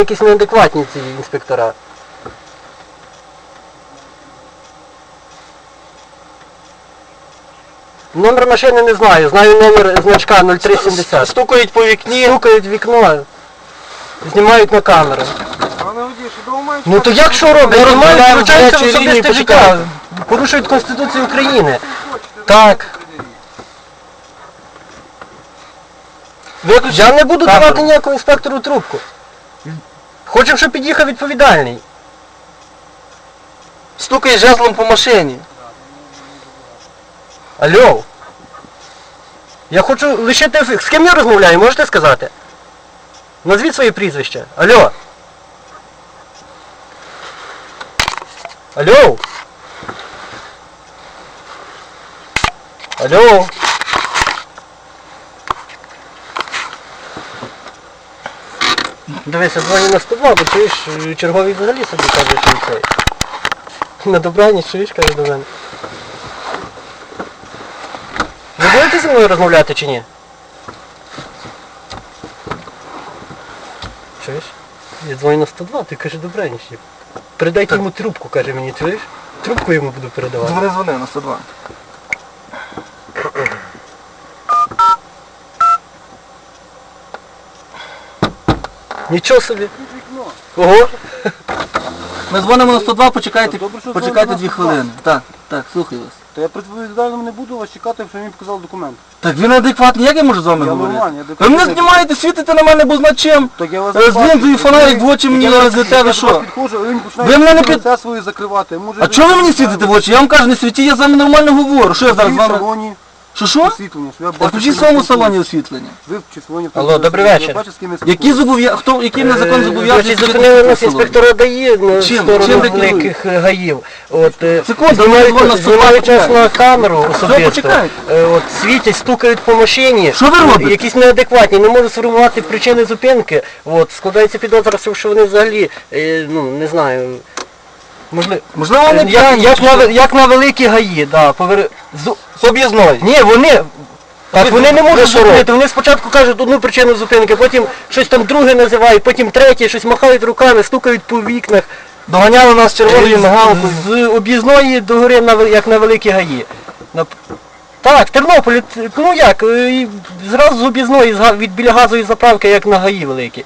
якісь неадекватні ці інспектора. Номер машини не знаю, знаю номер значка 0370. Стукають по вікні. Стукають в вікно, знімають на камеру. Ну то як що роблять? З втручаються в особисте життя. Порушують Конституцію України. Так. Я не буду давати ніякому інспектору трубку. Хочемо, щоб під'їхав відповідальний. Стукає жезлом по машині. Алло. Я хочу лишити. З ким я розмовляю, можете сказати? Назвіть своє прізвище. Алло. Алло. Алло. Дивися, дзвоню на 102, бо чуєш, черговий взагалі собі каже, що цей. На добраніч, чуєш, каже до мене. Ви будете зі мною розмовляти чи ні? Чуєш? Я дзвоню на 102, ти каже добраніч. Передайте йому трубку, каже мені, чуєш? Трубку йому буду передавати. Дзвони, дзвони на 102. Нічого собі. Ого. Ми дзвонимо на 102, почекайте, Добре, що почекайте дзвоните дві на 102. хвилини. Так, так, слухаю вас. То я відповідально не буду вас чекати, щоб мені показали документ. Так він адекватний, як я можу з вами Я говорити? нормальний, Ви адекватний. мене знімаєте, світите на мене, бо знать чим. Так я вас Е, бачу. лінзою фонарик в очі мені Я ви я що? підходжу, а Ви мене не під- свої закривати. Може, А чого ви мені світите в очі? Я вам кажу, не світі, я з вами нормально говорю. Що я зараз з вами... Що що? освітлення, щоб я включіть в що своєму салоні освітлення. Ви в салоні Алло, добрий Я вечір. бачу, з ким я Які спілкуюся. зобов'я... Хто, який мене закон Е, зобов'язує? Значить, зупинили нас інспектора ДАІ на Чим? сторону Чим ви великих е, гаїв. От, е, Секунду, знімають, на знімають на камеру особисто. почекайте. Е, От, світять, стукають по машині. Що ви робите? Якісь неадекватні, не можуть сформувати причини зупинки. От, складається підозра, що вони взагалі, е, ну, не знаю, можливо, Можливо, вони як, п'яні, як, на, ве- як на великі гаї, да, повер... з- з об'їзної. ні, вони. Так, вони не можуть що зупинити. Вони спочатку кажуть одну причину зупинки, потім щось там друге називають, потім третє, щось махають руками, стукають по вікнах. Доганяли нас червоною З- мигалкою. З об'їзної до гори, на, ве- як на великі гаї. На... Так, Тернополь, т- ну як, е, і зразу з об'їзної, з га- від біля газової заправки, як на гаї великі.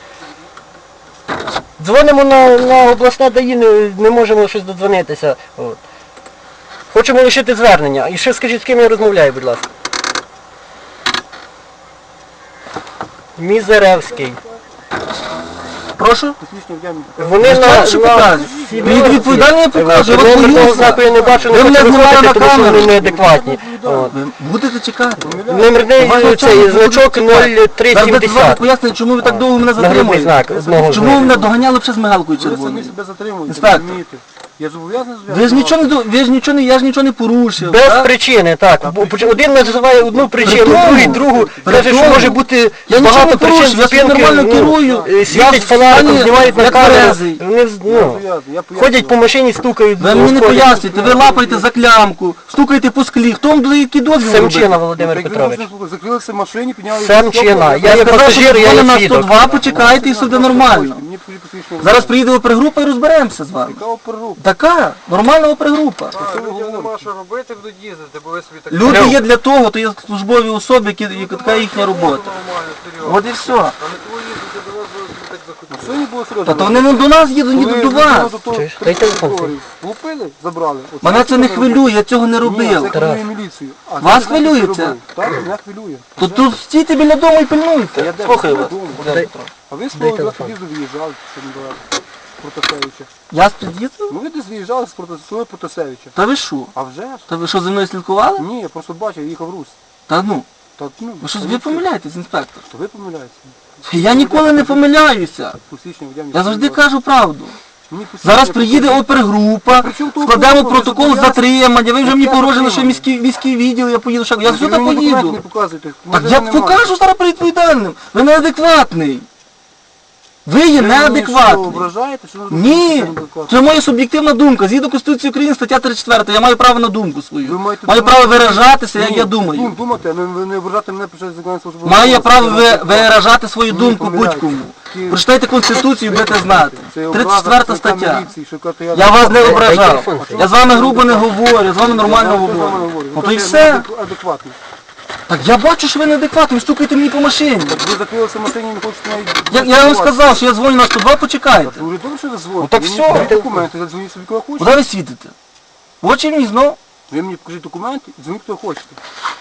Дзвонимо на, на обласне ДАІ, не, не можемо щось додзвонитися. От. Хочемо лишити звернення. І ще скажіть, з ким я розмовляю, будь ласка. Мізеревський. Прошу? Вони Ви на, всі Мені вулиці. відповідально я покажу, я вас боюся. знаку я не бачу, Ви не мене хочу виходити, на тому що камеру. вони неадекватні. От. Будете чекати. Номерний цей чому ви значок будете чекати? Зараз би 0370. пояснити, чому ви так довго мене затримуєте. Чому ви мене доганяли ще з мигалкою Ви самі себе затримуєте, розумієте? Я зобов'язаний Ви ж нічого не до- ви ж нічого не, я ж нічого не порушив. Без так? причини, так. Бо поч- Один називає одну причину, тому, другий другу. при Каже, що тому. може бути Я нічого багато не причин порушив, я собі зупинки. нормально ну, керую. е, Я Світять в фонариком, стані знімають на як камеру. тверезий. Вони з- ну, зобов'язаний, я пояснюю. ходять по машині, стукають. Ви мені не входять. пояснюєте, ви лапаєте за клямку, стукаєте по склі. Хто вам дає який дозвіл Семчина? Володимир Петрович. Закрилися в машині, підняли... Семчина. Я є пасажир, я є на свідок. 102, почекайте і все буде нормально. Мені потрібно Зараз приїде опергрупа і розберемося з вами. Яка опергрупа? Така, нормальна опергрупа. Людям нема що робити, будуть їздити, бо ви собі так Люди є для того, то є службові особи, які, які- така їхня робота. нормально, серйозно. От і все. А не твої їздити до вас, бо ви собі так захотіли. Сьогодні було серйозно. Та то вони не до нас їдуть, їдуть до вас. Чуєш? Дай телефон Влупили, забрали. Оце Мене це не робили. хвилює, я цього не Ні, це робив. хвилює міліцію. А Вас це хвилює робив. це? Так, мене хвилює. То тут стійте біля дому і Я пильнуйте. Слухаю вас. вдома. А ви з того телефон. під'їзду виїжджали, що не брали. Протасевича. Я з під'їзду? Ну ви десь виїжджали з Прота- Протасевича. Та ви що? А вже ж? Та ви що, за мною слідкували? Ні, я просто бачив, їхав Русь. Та ну, Та, ну, ви що ви помиляєтесь, інспектор? То ви помиляєтеся. Я ніколи не помиляюся. Я завжди кажу правду. Зараз приїде опергрупа, При складемо протокол затримання, ви вже мені погрожили, що міський, міський відділ, я поїду, що я Ви сюди поїду. Так я покажу зараз перед відповідальним. Ви неадекватний. Ви є ображаєте? Що ви Ні, це моя суб'єктивна думка. Згідно Конституції України, стаття 34, я маю право на думку Ви свою. маєте Маю право виражатися, як Ні, я думаю. Думати, а не, ви не ображати мене під час виконання служби. Маю я право ви- виражати свою думку будь-кому. Ті- Прочитайте Конституцію, будете знати. Це образа 34 працівника стаття. міліції, що кажете, Я вас не ображав. Я з вами грубо не говорю, я з вами нормально говорю. Ну то й все. неадек- Адекватний. Так я бачу, що ви неадекватні, ви стукаєте мені по машині. Так ви закрилися в машині і не хочете навіть... Я, я вам сказав, що я дзвоню на 102, почекайте. Ви вже добре, що ви дзвоните? Ну, так Ви мені все. покажіть документи, я дзвоню собі, коли хочете. Куди ви світите? В очі мені знов. Ви мені покажіть документи, дзвоніть, коли хочете.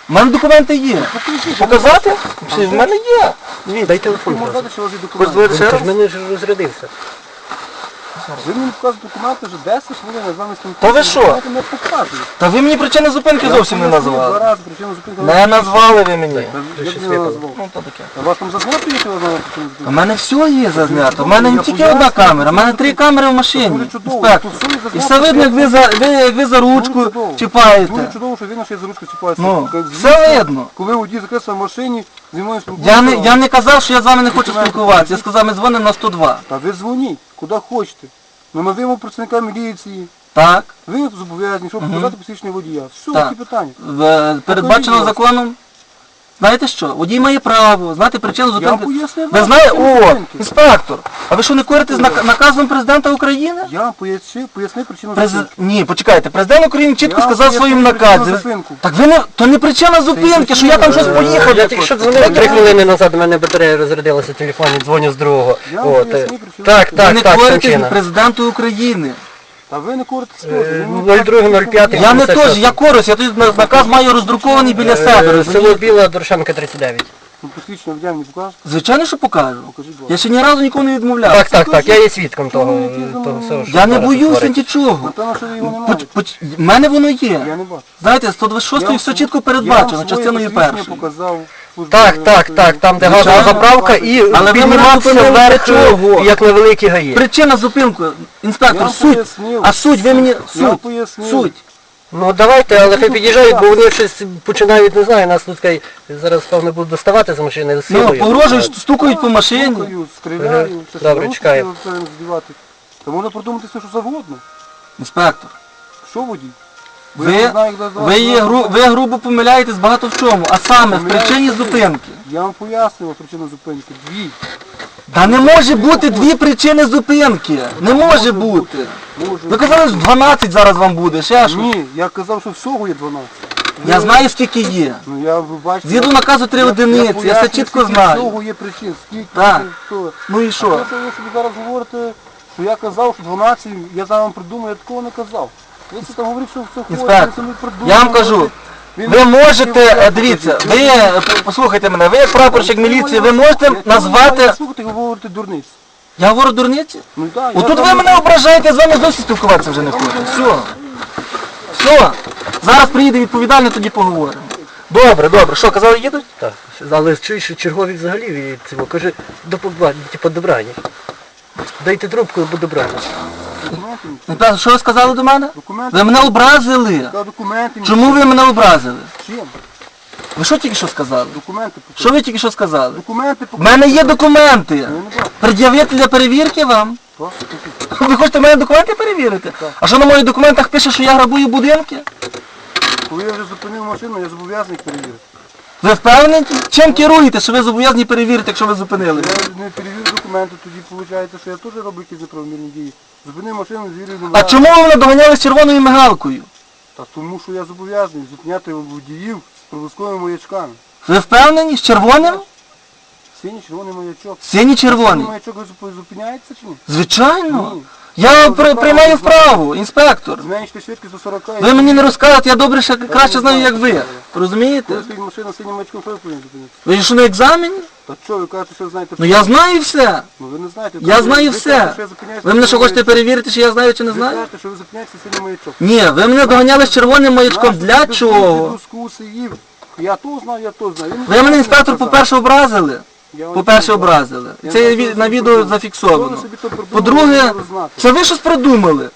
У мене документи є. Покажіть. Показати? В мене є. Дай Ви телефон. можете дати, що у вас є документи. звати ще Ви мені показуєте документи вже 10 хвилин, я з вами спілкуюся. Та ви що? Документи не показують. Та ви мені причини зупинки Я зовсім не Два назвали. рази причину зупинки. Не назвали ви мені. Я б не назвав. Ну то таке. А вас там зазвати, якщо ви знаєте причину У зупинки? мене все є зазнято. У мене не тільки одна камера, у мене три камери в машині. Дуже чудово. Інспектор. Тут все є І все видно, як ви за, ви, як ви за Дуже ручку чудово. Дуже чіпаєте. чудово, що видно, що я за ручку чіпаюся. Ну, Звісно, все видно. Коли водій закрився в машині, зі мною спілкується. Я не, я не казав, що я з вами не хочу спілкуватися. Я сказав, ми дзвонимо на 102. Та ви дзвоніть, куди хочете. Ну, на працівника міліції. Так. Ви зобов'язані, щоб показати посвідчення водія. Все, Так. які питання. В- Передбачено законом. Знаєте що? Водій має право знати причину зупинки. пояснив. Ви вам знаєте, причину о, зупинки. інспектор, а ви що не корите з нак- наказом президента України? Я вам пояснив, причину През... зупинки. Ні, почекайте, президент України чітко Я сказав в своїм причину наказі. зупинку. Так ви не то не причина зупинки, що я там щось поїхав. Я тільки що дзвонив три хвилини назад, у мене батарея розрядилася в телефоні, дзвоню з другого. Я вам От, поясню е, причину Так, Ви так, не так, корите Санчина. президенту України. Та ви не корите Е, 02.05. Я не теж, я корусь, я тут на- наказ маю роздрукований біля себе. Е, розумієте? Село Біла, Дорошенка 39. Ну, посвідчення мені покажете? Звичайно, що покажу. Покажіть, будь Я ласка. ще ні разу нікому не відмовляв. Так, так, так, я є свідком того, Ну, того всього, що Я не зараз боюся твориться. нічого. Напевно, що ви його не Поч- маєте. поч- В мене воно Я є. не бачу. Знаєте, 126 все чітко передбачено, частиною першою. показав. Так, так, так, там де газова заправка і Але ви мене піднімався зупинили вверх, для чого? е, як на великі гаї. Причина зупинку, інспектор, суть. пояснив. А суть, ви мені Я суть. пояснив. Суть. Ну давайте, але хай під'їжджають, бо вони щось починають, не знаю, нас тут зараз певно будуть доставати з машини з Ну, силою. погрожують, стукають по машині. Стукаю, стріляю, Ага. це Добре, руки чекаю. це здівати. Та можна продумати все, що завгодно. Інспектор, Що водій? Бо ви, не знаю, як ви, гру, ви грубо помиляєтесь багато в чому, а саме в причині зупинки. Я вам пояснював причину зупинки. Дві. Та не може бути дві причини зупинки. Не може бути. Може. Ви казали, що 12 зараз вам буде, ще що? Ні, я казав, що всього є 12. Я знаю, скільки є. Ну я ви бачите. Згідно наказу три одиниці, я пояснюю, все чітко скільки знаю. Всього є причин, скільки, Так. що. Ну і А що? те, що ви собі зараз говорите, що я казав, що 12, я зараз вам придумав, я такого не казав. Ви це там говорите, що все Інспектор, придумали. Я вам кажу, ви можете, е, дивіться, ви, е, послухайте мене, ви як прапорщик міліції, ви можете назвати... Я слухайте, ви говорите дурниць. Я говорю дурниці? Ну так, Отут ви мене ображаєте, я з вами зовсім спілкуватися вже не хочу. Все. Все. Зараз приїде відповідальний, тоді поговоримо. Добре, добре. Що, казали, їдуть? Так, але чуєш, що чергові взагалі від цього, каже, до побачення, типу добрання. Дайте трубку, добрання. Документи мені. Інспектор, Що ви сказали до мене? Документи. Ви мене образили. Та документи. Чому ви мене образили? Чим? Ви що тільки що сказали? Документи. покажіть. Що ви тільки що сказали? Документи У мене є документи. Я не бачу. Пред'явити для перевірки вам. Так, покажіть. Ви хочете мої документи перевірити? А що на моїх документах пише, що я грабую будинки? Коли я вже зупинив машину, я зобов'язаний перевірити. Ви впевнені? Чим керуєте, що ви зобов'язані перевірити, якщо ви зупинили? Я не перевірю документи, тоді виходить, що я теж роблю якісь неправомірні дії. Зупинив машину, звірив А чому ви мене доганяли з червоною мигалкою? Та тому що я зобов'язаний зупиняти водіїв з проблисковими маячками. Ви впевнені? З червоним? Синій червоний маячок. Синій червоний. Маячок зуп- зупиняється чи ні? Звичайно. Ні. Я при, приймаю вправу, інспектор. Зменшити швидкість до 40. Ви мені не розказуєте, я добре ще краще знаю, як ви. Розумієте? Коли стоїть машина з синім маячком, що зупинити? Ви що на екзамені? Та що, ви кажете, що знаєте? Ну я знаю все. Ну ви не знаєте. Я Ви- знаю ви все. кажете, що я зупиняюся Ви мене що хочете маячку. перевірити, чи я знаю, чи не Ви знаю? кажете, що ви зупиняєтеся синім маячок. Ні, ви мене доганяли з червоним маячком. Для чого? Я то знаю, я то знаю. Ви мене інспектор, по-перше, образили. По-перше, образили. Це ві- на відео зафіксовано. По-друге, це ви щось придумали.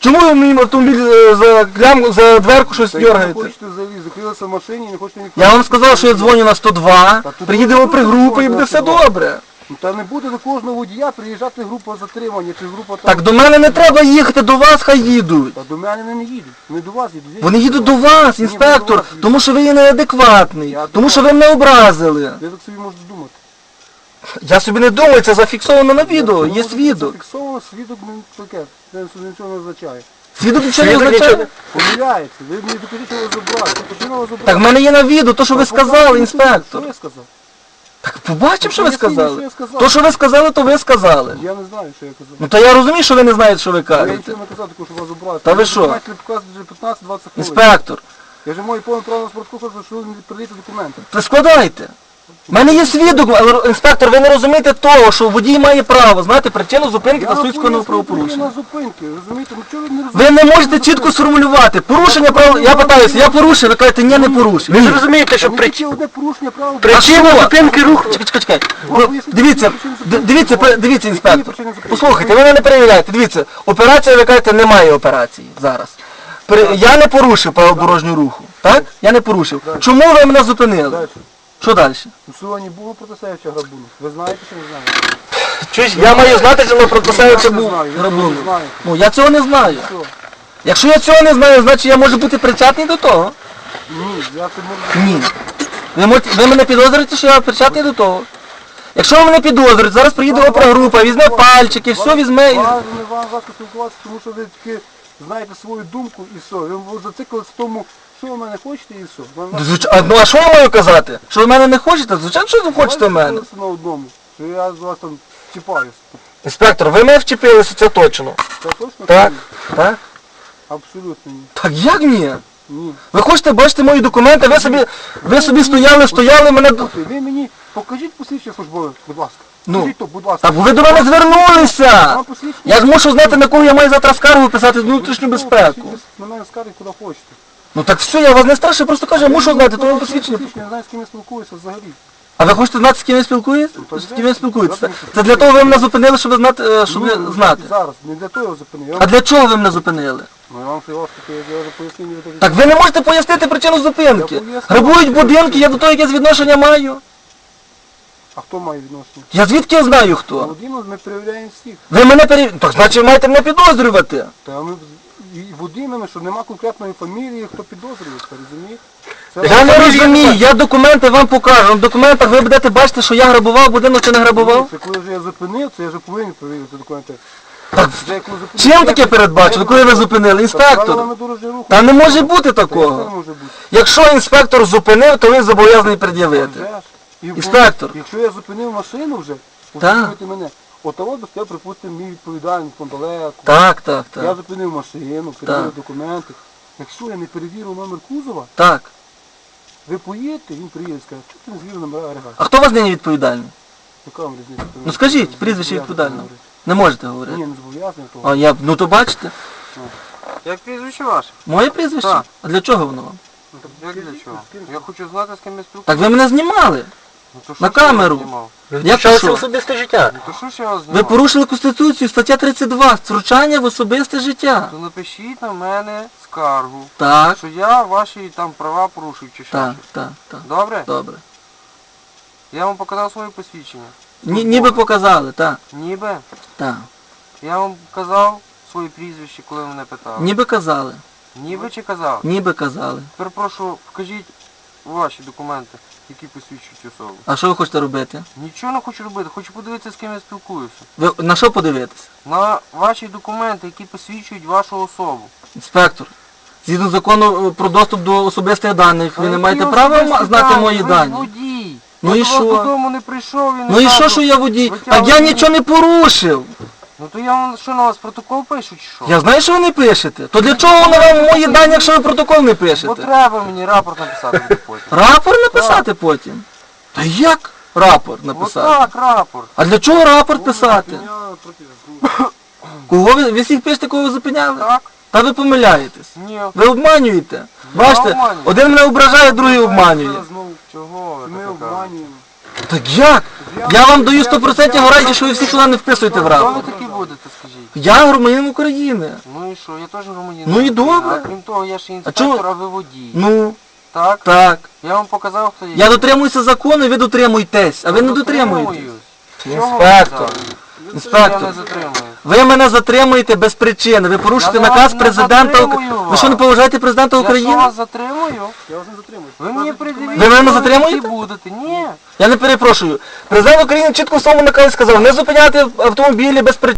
Чому ви мені автомобіль е, за клям, за дверку щось Та як ви дергаєте? хочете взагалі, закрилися в машині не хочете ніхто. Я вам сказав, що я дзвоню на 102, Та тут приїдемо при групі і буде все добре. Ну, Та не буде до кожного водія приїжджати група затримання чи група там. Так до мене не треба їхати, до вас хай їдуть. Та до мене не їдуть. Не до вас їдуть. Вони їдуть до вас, інспектор, тому що ви є неадекватний, Я тому що ви мене образили. Ви так собі можете думати. Я собі не думаю, це зафіксовано на відео, є Може, свідок. Зафіксовано, свідок не таке. Це нічого не означає. Свідок нічого не Свідок нічого означає. Помиляється. Ви мені докажіть. Причина ви. Так в мене є на відео, то що ви сказали, інспектор. Що я сказав? Так побачимо, що ви Поясніть, сказали. я сказав. То, що ви сказали, то ви сказали. Я не знаю, що я казав. Ну то я розумію, що ви не знаєте, що ви Я кажете. нічого не казав, такого, що вас забрали. Та ви що? Документи показують вже 15-20 хвилин. Інспектор, Я вже маю повне право на спортку, що ви не передаєте документи. то складайте. У мене є свідок, але, інспектор, ви не розумієте того, що водій має право знати причину зупинки та суть скоєного правопорушення. зупинки, розумієте? Ну чого ви не розумієте? Ви не можете чітко сформулювати. Порушення правил. Я питаюся, я порушив, ви кажете, ні, не порушив. Ви ж розумієте, що тільки одне порушення правил. причина зупинки руху... Чекай, чекай, чекай. Ви- Дивіться, д- дивіться, пе- дивіться, інспектор. Послухайте, ви мене не перевіряєте. Дивіться, операція, ви кажете, немає операції зараз. При- Я не порушив правил дорожнього руху. Так? Я не порушив. Чому ви мене зупинили? Що далі? У було протисевича грабунок. Ви знаєте чи не знаєте? Чуєш, я маю знати, що на Протасевича був грабунок. Ну я цього не знаю. Що? Якщо я цього не знаю, значить я можу бути причетний до того. Ні, я це можу... Ні. Ви, можете- ви мене підозрюєте, що я причетний до того. Якщо ви мене підозрюєте, зараз приїде опергрупа, візьме пальчики, все візьме. і- Важно не вам важко спілкуватися, тому що ви таки знаєте свою думку і все. Ви зациклились в тому, що ви в мене хочете і все. Важко Звич- А, ну а що я маю казати? Що ви мене не хочете? Звичайно, що ви хочете в мене. спілкуватися на одному, що я з вас там чіпаюсь. Інспектор, ви мене вчепилися, це точно. Це точно? Так. Ні. Так? Абсолютно ні. Так як ні? Ні. Ви хочете бачити мої документи, ви собі, ви собі стояли, стояли мене. до- Слухайте, Ви мені покажіть посвідчення службове, будь ласка. Ну. Покажіть то, будь ласка. Так ви до мене звернулися! Вам посвідчення? Я ж мушу знати, на кого я маю завтра скаргу писати з внутрішню безпеку. На мене скарги куди хочете. Ну так все, я вас не страшу, я просто кажу, я мушу знати, то вам Я посвідчення. не знаю, з ким я спілкуюся взагалі. А ви хочете знати, з ким ви спілкуєтеся? Ну, З ким ви спілкуєтеся? так, Це для того ви мене зупинили, щоб знати, е, щоб Ну, ви знати. Зараз, не для того я зупинив. А для чого ви мене зупинили? ну, я вам я вже пояснив. ви Так ви не можете пояснити причину зупинки. Я. Грабують будинки, я до того якесь відношення маю. А хто має відношення? Я звідки я знаю хто? Володимир, ми перевіряємо всіх. Ви мене пере... Так значить ви маєте мене підозрювати. Та ми і Володимирами, що нема конкретної фамілії, хто підозрюється, розумієте? Я не розумію, я документи вам покажу. В документах ви будете бачити, що я грабував будинок чи не грабував. Це коли вже я зупинив, це я вже повинен перевірити документи. Так Вже я коли зупинив, чим я- таке передбачено, коли ви зупинили? Та Інспектор. правилами дорожнього руху. Та не може бути такого. може бути? Якщо інспектор зупинив, то він зобов'язаний пред'явити. Вже ж. І Інспектор. Якщо я зупинив машину вже, послухайте мене. От того би я, припустимо, мій відповідальник там далеко. Так, так, Я зупинив машину, перевірив документи. Якщо я не перевірив номер кузова, Так. ви поїдете, він приїде і скаже, що ти не звірив номера агрегату? А хто у вас нині відповідальний? Яка вам різниця? Ну скажіть, прізвище відповідального. Не можете говорити. Ні, не зобов'язаний того. А я, ну то бачите, Як прізвище ваше? моє прізвище. Так. А для чого воно вам? Як для чого? Я хочу знати, з ким я спілкуюся. Так ви мене знімали. Ну, то що на ж я камеру. знімав? Як Втручалися що? в особисте життя. Ну, То що ж я вас Ви знімав? порушили Конституцію, стаття 32, втручання в особисте життя. То напишіть на мене скаргу, Так, що я ваші там права порушив чи що. так, щось. так, так. Добре? Добре. Я вам показав своє посвідчення. Ні, ніби показали, так, Ніби. так. Я вам казав своє прізвище, коли ви мене питали. Ніби казали, Ніби чи казав? ніби казали. Тепер прошу, покажіть ваші документи, які посвідчують особу. А що ви хочете робити? Нічого не хочу робити, хочу подивитися, з ким я спілкуюся. Ви на що подивитися? На ваші документи, які посвідчують вашу особу. Інспектор, згідно закону е, про доступ до особистих даних, ви не маєте права знати мої дані. Ну і що? прийшов і не Ну і що, що я водій? Так я нічого не порушив. Ну то я вам що на вас протокол пишу чи що? Я знаю, що ви не пишете. То для чого воно вам мої дані, якщо ви протокол не Бо пишете? треба мені рапорт написати буде потім. Рапорт написати потім? Та як рапорт написати? Отак, рапорт. А для чого рапорт писати? Я Кого ви, ви всіх пишете, кого ви зупиняли? Так? Та ви помиляєтесь. Ні. Ви обманюєте. Бачите, обманюю. один мене ображає, другий обманює. Знову Чого ви ми кажете? обманюємо. Так як? Я вам даю 100% гарантії, що ви всі сюди не вписуєте в Хто ви рапорт. такі будете, скажіть? Я громадянин України. Ну і що, я теж громадянин. Ну і добре. А крім того, я ще інспектор, а ви водій. Ну, Так? так. Я вам показав, хто є. Я дотримуюся закону, ви дотримуєтесь, а ви не Дотримуюсь. дотримуєтесь. Інспектор. Інспектор. Ви мене затримуєте без причини. Ви порушите Я наказ не президента України. Ви що не поважаєте президента Я України? що вас затримую? Я вас не затримую. Ви мені придивіть. Ви мене що затримуєте? такі будете? Ні. Я не перепрошую. Президент України чітко в своєму наказі сказав не зупиняти автомобілі без причини.